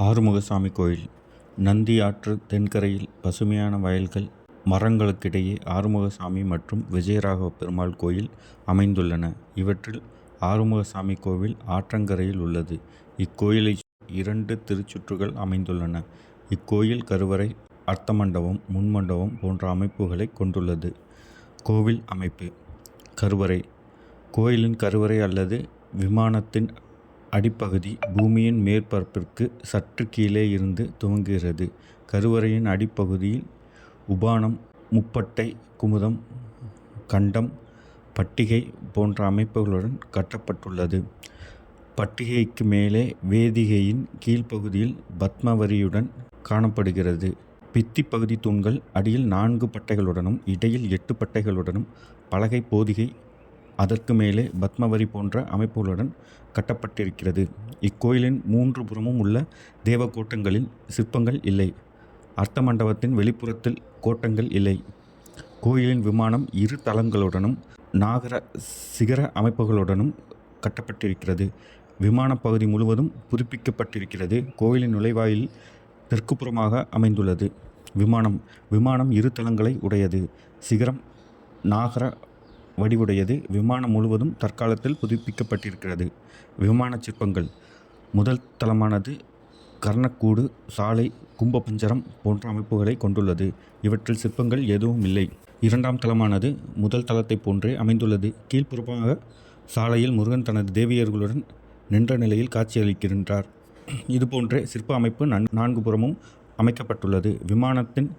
ஆறுமுகசாமி கோயில் நந்தி ஆற்று தென்கரையில் பசுமையான வயல்கள் மரங்களுக்கிடையே ஆறுமுகசாமி மற்றும் விஜயராகவ பெருமாள் கோயில் அமைந்துள்ளன. இவற்றில் ஆறுமுகசாமி கோவில் ஆற்றங்கரையில் உள்ளது. இக்கோயிலை இரண்டு திருச்சுற்றுகள் அமைந்துள்ளன. இக்கோயில் கருவறை அர்த்தமண்டபம் முன்மண்டபம் போன்ற அமைப்புகளைக் கொண்டுள்ளது. கோவில் அமைப்பு கருவறை கோயிலின் கருவறை அல்லது விமானத்தின் அடிப்பகுதி பூமியின் மேற்பரப்பிற்கு சற்று கீழே இருந்து துவங்குகிறது. கருவறையின் அடிப்பகுதியில் உபானம் முப்பட்டை குமுதம் கண்டம் பட்டிகை போன்ற அமைப்புகளுடன் கட்டப்பட்டுள்ளது. பட்டிகைக்கு மேலே வேதிகையின் கீழ்ப்பகுதியில் பத்மவரியுடன் காணப்படுகிறது. பித்தி பகுதி தூண்கள் அடியில் நான்கு பட்டைகளுடனும் இடையில் எட்டு பட்டைகளுடனும் பலகை போதிகை அதற்கு மேலே பத்மவரி போன்ற அமைப்புகளுடன் கட்டப்பட்டிருக்கிறது. இக்கோயிலின் மூன்று புறமும் உள்ள தேவகோட்டங்களில் சிற்பங்கள் இல்லை. அர்த்த மண்டபத்தின் வெளிப்புறத்தில் கோட்டங்கள் இல்லை. கோயிலின் விமானம் இரு தளங்களுடனும் நாகர சிகர அமைப்புகளுடனும் கட்டப்பட்டிருக்கிறது. விமானப் பகுதி முழுவதும் புதுப்பிக்கப்பட்டிருக்கிறது. கோயிலின் நுழைவாயில் தெற்குப்புறமாக அமைந்துள்ளது. விமானம் விமானம் இரு தளங்களை உடையது. சிகரம் நாகர வடிவுடையது. விமானம் முழுவதும் தற்காலத்தில் புதுப்பிக்கப்பட்டிருக்கிறது. விமான சிற்பங்கள் முதல் தளமானது கர்ணக்கூடு சாலை கும்பபஞ்சரம் போன்ற அமைப்புகளைக் கொண்டுள்ளது. இவற்றில் சிற்பங்கள் எதுவும் இல்லை. இரண்டாம் தளமானது முதல் தளத்தைப் போன்றே அமைந்துள்ளது. கீழ்ப்புறமாக சாலையில் முருகன் தனது தேவியர்களுடன் நின்ற நிலையில் காட்சியளிக்கின்றார். இதுபோன்றே சிற்ப அமைப்பு நான்கு புறமும் அமைக்கப்பட்டுள்ளது. விமானத்தின்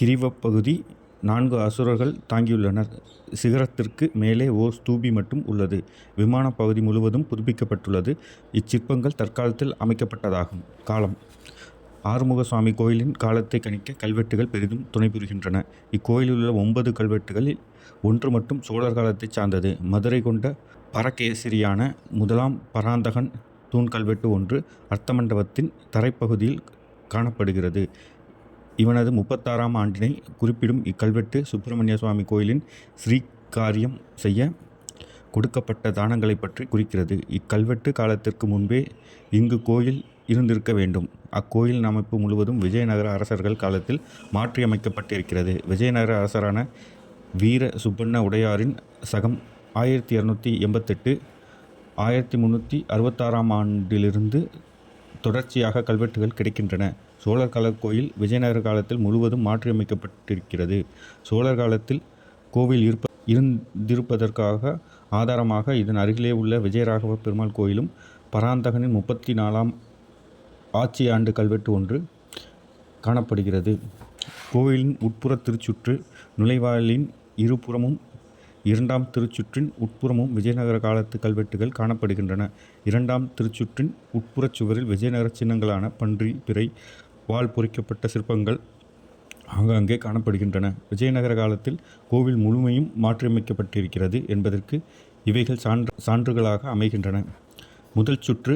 கிரீவப்பகுதி நான்கு அசுரர்கள் தாங்கியுள்ளனர். சிகரத்திற்கு மேலே ஓர் ஸ்தூபி மட்டும் உள்ளது. விமானப் பகுதி முழுவதும் புதுப்பிக்கப்பட்டுள்ளது. இச்சிற்பங்கள் தற்காலத்தில் அமைக்கப்பட்டதாகும். காலம் ஆறுமுகசாமி கோயிலின் காலத்தை கணிக்க கல்வெட்டுகள் பெரிதும் துணைபுரிகின்றன. இக்கோயிலிலுள்ள ஒன்பது கல்வெட்டுகளில் ஒன்று மட்டும் சோழர் காலத்தை சார்ந்தது. மதுரை கொண்ட பரகேசரியான முதலாம் பராந்தகன் தூண் கல்வெட்டு ஒன்று அர்த்தமண்டபத்தின் தரைப்பகுதியில் காணப்படுகிறது. இவனது முப்பத்தாறாம் ஆண்டினை குறிப்பிடும் இக்கல்வெட்டு சுப்பிரமணிய சுவாமி கோயிலின் ஸ்ரீகாரியம் செய்ய கொடுக்கப்பட்ட தானங்களைப் பற்றி குறிக்கிறது. இக்கல்வெட்டு காலத்திற்கு முன்பே இங்கு கோயில் இருந்திருக்க வேண்டும். அக்கோயிலின் அமைப்பு முழுவதும் விஜயநகர அரசர்கள் காலத்தில் மாற்றியமைக்கப்பட்டிருக்கிறது. விஜயநகர அரசரான வீர சுப்பண்ண உடையாரின் சகம் ஆயிரத்தி இரநூத்தி எண்பத்தெட்டு ஆயிரத்தி முந்நூற்றி அறுபத்தாறாம் ஆண்டிலிருந்து தொடர்ச்சியாக கல்வெட்டுகள் கிடைக்கின்றன. சோழர் கால கோயில் விஜயநகர காலத்தில் முழுவதும் மாற்றியமைக்கப்பட்டிருக்கிறது. சோழர் காலத்தில் கோவில் இருந்திருப்பதற்காக ஆதாரமாக இதன் அருகிலே உள்ள விஜயராகவ பெருமாள் கோயிலும் பராந்தகனின் முப்பத்தி நாலாம் ஆட்சி ஆண்டு கல்வெட்டு ஒன்று காணப்படுகிறது. கோவிலின் உட்புற திருச்சுற்று நுழைவாயிலின் இருபுறமும் இரண்டாம் திருச்சுற்றின் உட்புறமும் விஜயநகர காலத்து கல்வெட்டுகள் காணப்படுகின்றன. இரண்டாம் திருச்சுற்றின் உட்புறச் சுவரில் விஜயநகர சின்னங்களான பன்றி பிறை வால் பொறிக்கப்பட்ட சிற்பங்கள் ஆங்காங்கே காணப்படுகின்றன. விஜயநகர காலத்தில் கோவில் முழுமையும் மாற்றியமைக்கப்பட்டிருக்கிறது என்பதற்கு இவைகள் சான்றுகளாக அமைகின்றன. முதல் சுற்று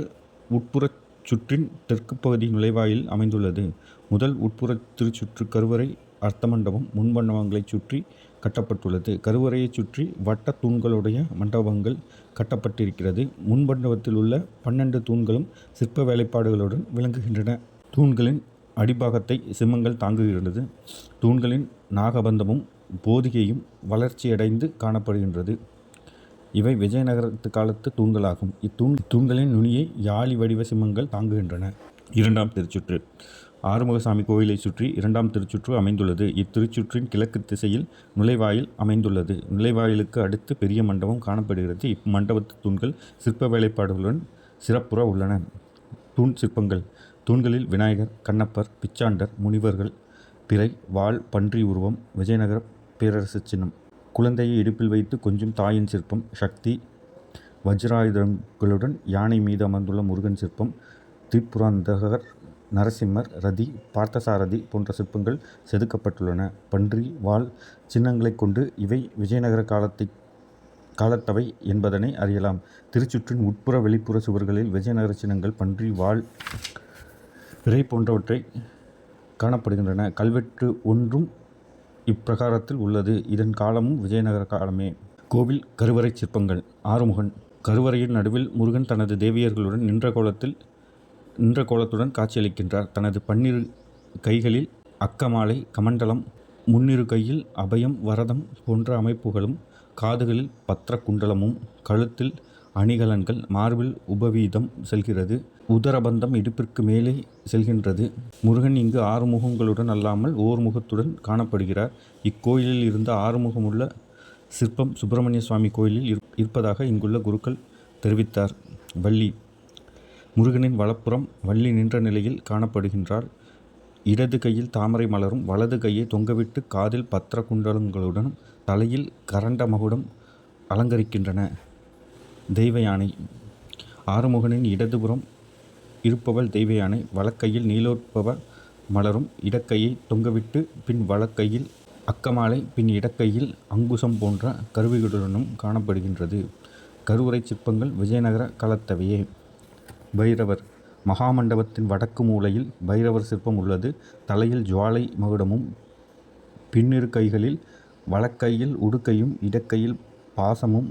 உட்புறச் சுற்றின் தெற்கு பகுதி நுழைவாயில் அமைந்துள்ளது. முதல் உட்புற திருச்சுற்று கருவறை அர்த்தமண்டபம் முன்மண்டபங்களைச் சுற்றி கட்டப்பட்டுள்ளது. கருவறையைச் சுற்றி வட்ட தூண்களுடைய மண்டபங்கள் கட்டப்பட்டிருக்கிறது. முன்மண்டபத்திலுள்ள பன்னெண்டு தூண்களும் சிற்ப வேலைப்பாடுகளுடன் விளங்குகின்றன. தூண்களின் அடிப்பாகத்தை சிம்மங்கள் தாங்குகிறது. தூண்களின் நாகபந்தமும் போதிகையும் வளர்ச்சியடைந்து காணப்படுகின்றது. இவை விஜயநகரத்து காலத்து தூண்களாகும். இத்தூண் தூண்களின் நுனியை யாழி வடிவ சிம்மங்கள் தாங்குகின்றன. இரண்டாம் திருச்சுற்று ஆறுமுகசாமி கோயிலைச் சுற்றி இரண்டாம் திருச்சுற்று அமைந்துள்ளது. இத்திருச்சுற்றின் கிழக்கு திசையில் நுழைவாயில் அமைந்துள்ளது. நுழைவாயிலுக்கு அடுத்து பெரிய மண்டபம் காணப்படுகிறது. இம்மண்டபத்து தூண்கள் சிற்ப வேலைப்பாடுகளுடன் சிறப்புற உள்ளன. தூண் சிற்பங்கள் தூண்களில் விநாயகர் கண்ணப்பர் பிச்சாண்டர் முனிவர்கள் பிறை வாள் பன்றி உருவம் விஜயநகரப் பேரரசு சின்னம். குழந்தையை இடுப்பில் வைத்து கொஞ்சம் தாயின் சிற்பம். சக்தி வஜ்ராயுதங்களுடன் யானை மீது அமர்ந்துள்ள முருகன் சிற்பம். திரிபுராந்தகர் நரசிம்மர் ரதி பார்த்தசாரதி போன்ற சிற்பங்கள் செதுக்கப்பட்டுள்ளன. பன்றி வால் சின்னங்களைக் கொண்டு இவை விஜயநகர காலத்தவை என்பதனை அறியலாம். திருச்சுற்றின் உட்புற வெளிப்புற சுவர்களில் விஜயநகர சின்னங்கள் பன்றி வால் விரை போன்றவற்றை காணப்படுகின்றன. கல்வெட்டு ஒன்றும் இப்பிரகாரத்தில் உள்ளது. இதன் காலமும் விஜயநகர காலமே. கோவில் கருவறைச் சிற்பங்கள் ஆறுமுகன் கருவறையின் நடுவில் முருகன் தனது தேவியர்களுடன் நின்ற கோலத்தில் நின்ற கோலத்துடன் காட்சியளிக்கின்றார். தனது பன்னிரு கைகளில் அக்கமாலை கமண்டலம் முன்னிரு கையில் அபயம் வரதம் போன்ற அமைப்புகளும் காதுகளில் பத்திர குண்டலமும் கழுத்தில் அணிகலன்கள் மார்பில் உபவீதம் செல்கிறது. உதரபந்தம் இடுப்பிற்கு மேலே செல்கின்றது. முருகன் இங்கு ஆறு முகங்களுடன் அல்லாமல் ஓர் முகத்துடன் காணப்படுகிறார். இக்கோயிலில் இருந்த ஆறுமுகமுள்ள சிற்பம் சுப்பிரமணிய சுவாமி கோயிலில் இருப்பதாக இங்குள்ள குருக்கள் தெரிவித்தார். வள்ளி முருகனின் வலப்புறம் வள்ளி நின்ற நிலையில் காணப்படுகின்றார். இடது கையில் தாமரை மலரும் வலது கையை தொங்கவிட்டு காதில் பத்திர குண்டலங்களுடன் தலையில் கரண்ட மகுடம் அலங்கரிக்கின்றன. தெய்வ யானை ஆறுமுகனின் இடதுபுறம் இருப்பவள் தெய்வ யானை வலக்கையில் நீலோற்பவ மலரும் இடக்கையை தொங்கவிட்டு பின் வலக்கையில் அக்கமாலை பின் இடக்கையில் அங்குசம் போன்ற கருவிகளுடனும் காணப்படுகின்றது. கருவறை சிற்பங்கள் விஜயநகர காலத்தவையே. பைரவர். மகாமண்டபத்தின் வடக்கு மூலையில் பைரவர் சிற்பம் உள்ளது. தலையில் ஜுவாலை மகுடமும் பின்னிரு கைகளில் வலக்கையில் உடுக்கையும் இடக்கையில் பாசமும்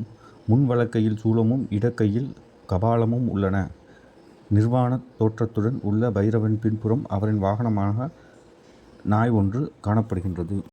முன் வலக்கையில் சூலமும் இடக்கையில் கபாலமும் உள்ளன. நிர்வாண தோற்றத்துடன் உள்ள பைரவன் பின்புறம் அவரின் வாகனமாக நாய் ஒன்று காணப்படுகின்றது.